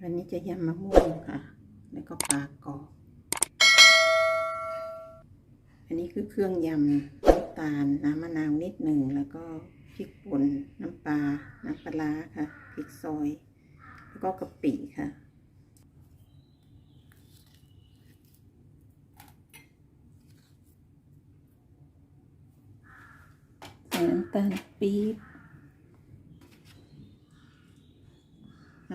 วันนี้จะยำมะม่วงค่ะ แล้วก็ปลากรอบ อันนี้คือเครื่องยำน้ำตาลน้ำมะนาวนิดหนึ่งแล้วก็พริกป่นน้ำปลา น้ำปลาค่ะพริกซอย แล้วก็กะปิค่ะน้ำตาลปี๊บ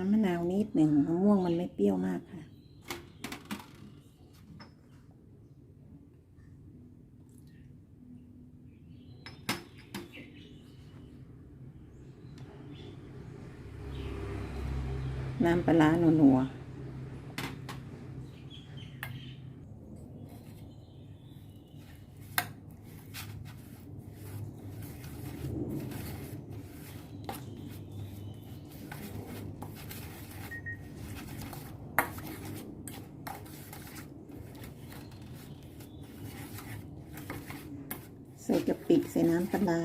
น้ำมะนาวนิดหนึ่งมะม่วงมันไม่เปรี้ยวมากค่ะ น้ำปลาหนัวๆ ใส่กะปิใส่น้ำปลา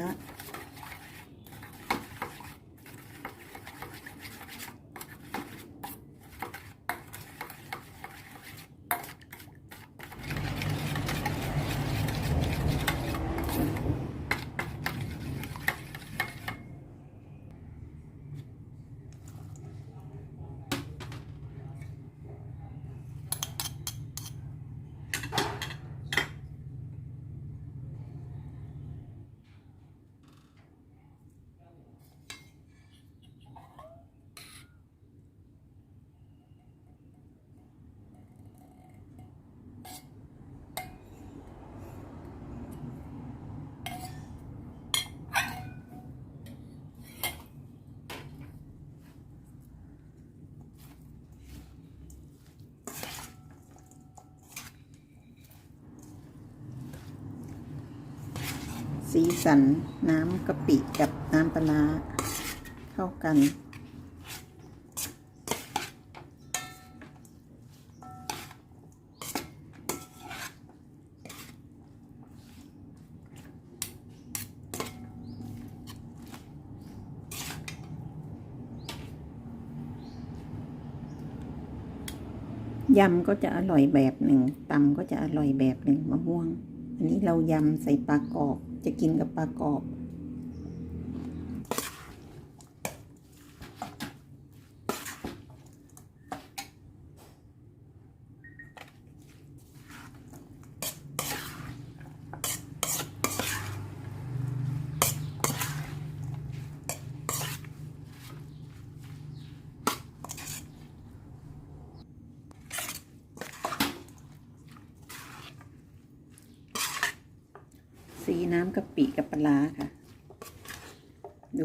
สีสันน้ำกะปิกับน้ำปลาร้าเข้ากัน ยำก็จะอร่อยแบบหนึ่งตำก็จะอร่อยแบบหนึ่งมะม่วง อันนี้เรายำใส่ปลากรอบ จะกินกับปลากรอบ สีน้ำกะปิกับปลาร้าค่ะ ดู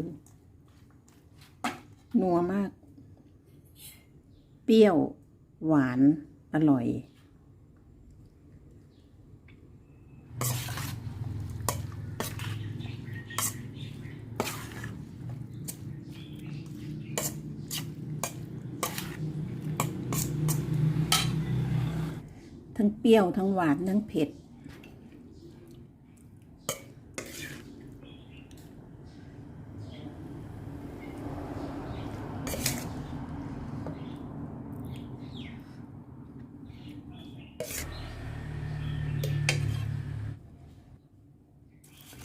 นัวมาก เปรี้ยว หวาน อร่อย ทั้งเปรี้ยว ทั้งหวาน ทั้งเผ็ด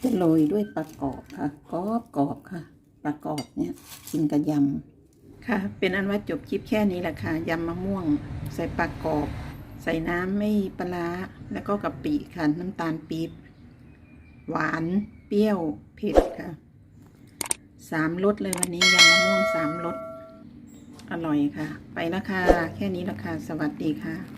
จะโรยด้วยปลากรอบค่ะกรอบกรอบค่ะปลากรอบเนี่ยกินกับยำค่ะ เป็นอันว่าจบคลิปแค่นี้แหละค่ะยำมะม่วง ใส่ปลากรอบ ใส่น้ำไม่ปลาแล้วก็กะปิค่ะน้ำตาลปี๊บหวานเปรี้ยวเผ็ดค่ะสามรสเลยวันนี้ยำมะม่วงสามรสอร่อยค่ะ ไปแล้วค่ะ แค่นี้ละค่ะ สวัสดีค่ะ